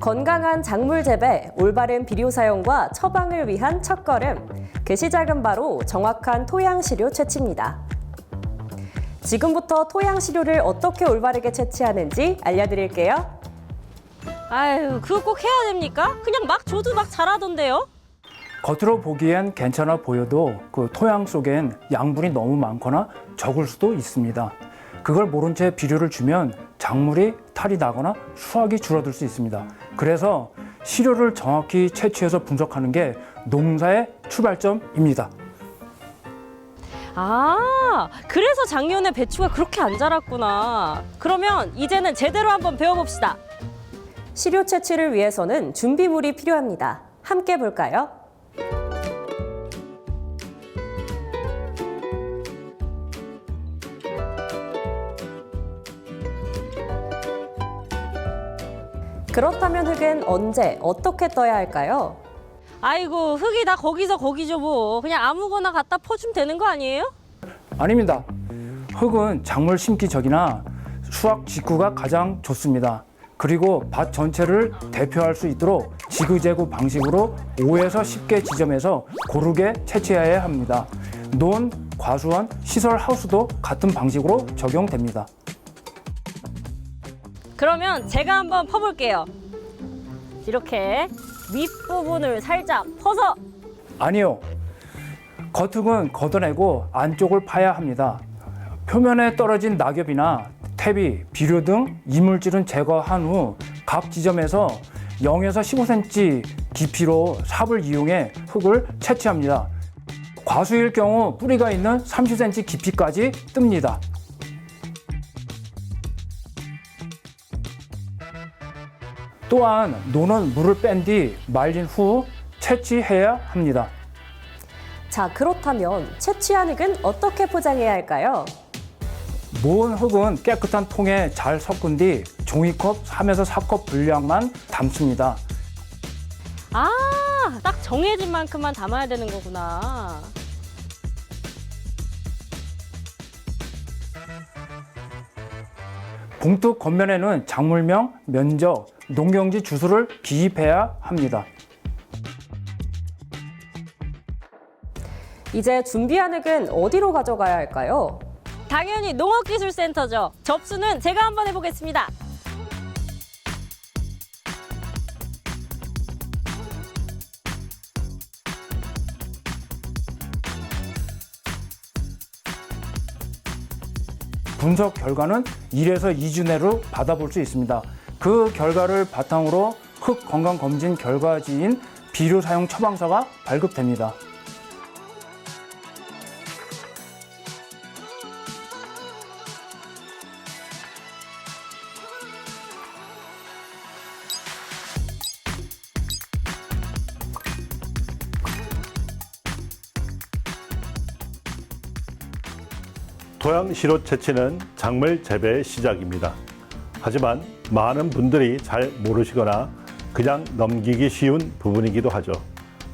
건강한 작물 재배, 올바른 비료 사용과 처방을 위한 첫걸음. 그 시작은 바로 정확한 토양 시료 채취입니다. 지금부터 토양 시료를 어떻게 올바르게 채취하는지 알려드릴게요. 아유, 그거 꼭 해야 됩니까? 그냥 막 줘도 막 자라던데요? 겉으로 보기엔 괜찮아 보여도 그 토양 속엔 양분이 너무 많거나 적을 수도 있습니다. 그걸 모른 채 비료를 주면 작물이 탈이 나거나 수확이 줄어들 수 있습니다. 그래서 시료를 정확히 채취해서 분석하는 게 농사의 출발점입니다. 아, 그래서 작년에 배추가 그렇게 안 자랐구나. 그러면 이제는 제대로 한번 배워봅시다. 시료 채취를 위해서는 준비물이 필요합니다. 함께 볼까요? 그렇다면 흙은 언제 어떻게 떠야 할까요? 아이고, 흙이 다 거기서 거기죠, 뭐. 그냥 아무거나 갖다 퍼주면 되는 거 아니에요? 아닙니다. 흙은 작물 심기 전이나 수확 직후가 가장 좋습니다. 그리고 밭 전체를 대표할 수 있도록 지그재그 방식으로 5에서 10개 지점에서 고르게 채취해야 합니다. 논, 과수원, 시설 하우스도 같은 방식으로 적용됩니다. 그러면 제가 한번 퍼볼게요. 이렇게 윗부분을 살짝 퍼서 아니요. 겉흙은 걷어내고 안쪽을 파야 합니다. 표면에 떨어진 낙엽이나 퇴비, 비료 등 이물질은 제거한 후 각 지점에서 0에서 15cm 깊이로 삽을 이용해 흙을 채취합니다. 과수일 경우 뿌리가 있는 30cm 깊이까지 뜹니다. 또한 논은 물을 뺀 뒤 말린 후 채취해야 합니다. 자, 그렇다면 채취한 흙은 어떻게 포장해야 할까요? 모은 흙은 깨끗한 통에 잘 섞은 뒤 종이컵 3에서 4컵 분량만 담습니다. 아, 딱 정해진 만큼만 담아야 되는 거구나. 봉투 겉면에는 작물명, 면적, 농경지 주소를 기입해야 합니다. 이제 준비한 흙은 어디로 가져가야 할까요? 당연히 농업기술센터죠. 접수는 제가 한번 해보겠습니다. 분석 결과는 1에서 2주 내로 받아볼 수 있습니다. 그 결과를 바탕으로 흙 건강 검진 결과지인 비료 사용 처방서가 발급됩니다. 토양 시료 채취는 작물 재배의 시작입니다. 하지만 많은 분들이 잘 모르시거나 그냥 넘기기 쉬운 부분이기도 하죠.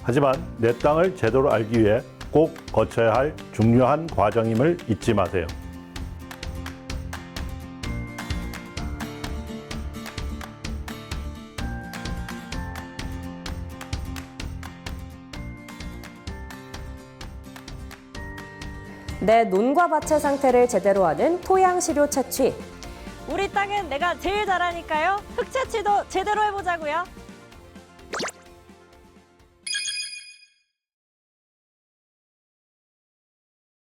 하지만 내 땅을 제대로 알기 위해 꼭 거쳐야 할 중요한 과정임을 잊지 마세요. 내 논과 밭의 상태를 제대로 하는 토양 시료 채취. 우리 땅은 내가 제일 잘하니까요. 흙채취도 제대로 해보자고요.